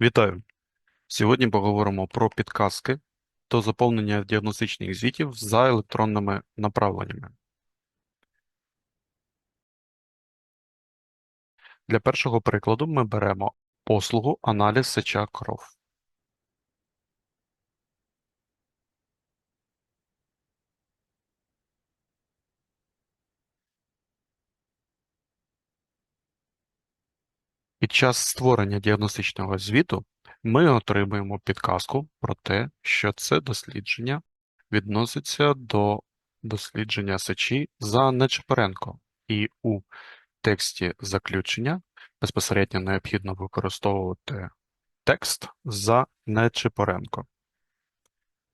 Вітаю! Сьогодні поговоримо про підказки до заповнення діагностичних звітів за електронними направленнями. Для першого прикладу ми беремо послугу аналіз сеча кров. Під час створення діагностичного звіту ми отримуємо підказку про те, що це дослідження відноситься до дослідження сечі за Нечипоренко, і у тексті заключення безпосередньо необхідно використовувати текст за Нечипоренко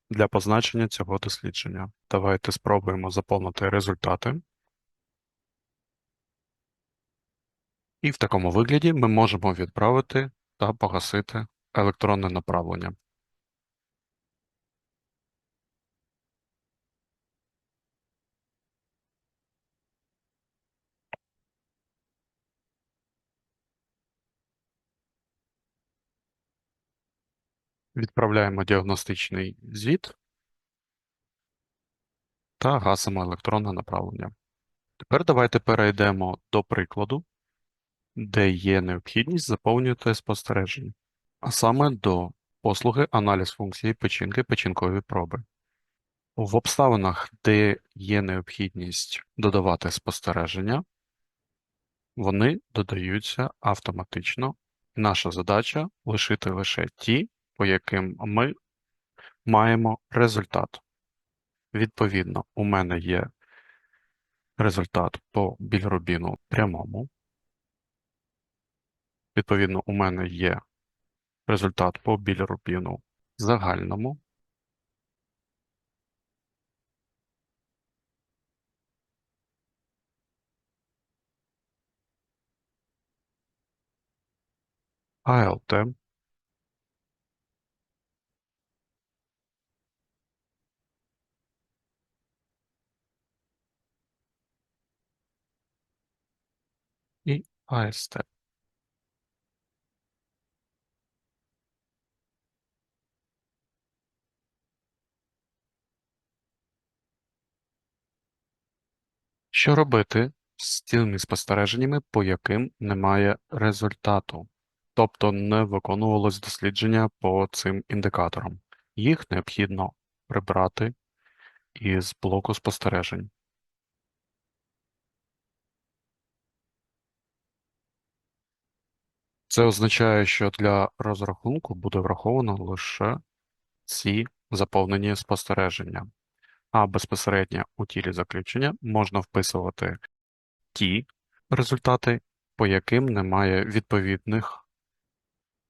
для позначення цього дослідження. Давайте спробуємо заповнити результати. І в такому вигляді ми можемо відправити та погасити електронне направлення. Відправляємо діагностичний звіт та гасимо електронне направлення. Тепер давайте перейдемо до прикладу, де є необхідність заповнювати спостереження, а саме до послуги аналіз функції печінки печінкові проби. В обставинах, де є необхідність додавати спостереження, вони додаються автоматично. Наша задача лишити лише ті, по яким ми маємо результат. Відповідно, у мене є результат по більрубіну прямому. Відповідно, у мене є результат по більрубіну загальному. АЛТ. І АСТ. Що робити з цими спостереженнями, по яким немає результату, тобто не виконувалось дослідження по цим індикаторам? Їх необхідно прибрати із блоку спостережень. Це означає, що для розрахунку буде враховано лише ці заповнені спостереження, а безпосередньо у тілі заключення можна вписувати ті результати, по яким немає відповідних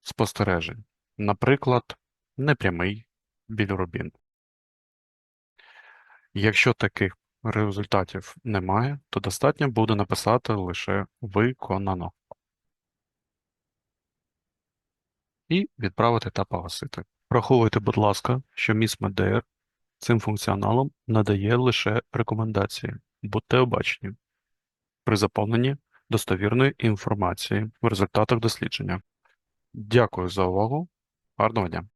спостережень, наприклад, непрямий білірубін. Якщо таких результатів немає, то достатньо буде написати лише виконано і відправити та погасити. Враховуйте, будь ласка, що міс МДР цим функціоналом надає лише рекомендації. Будьте обачні при заповненні достовірної інформації в результатах дослідження. Дякую за увагу. Гарного дня!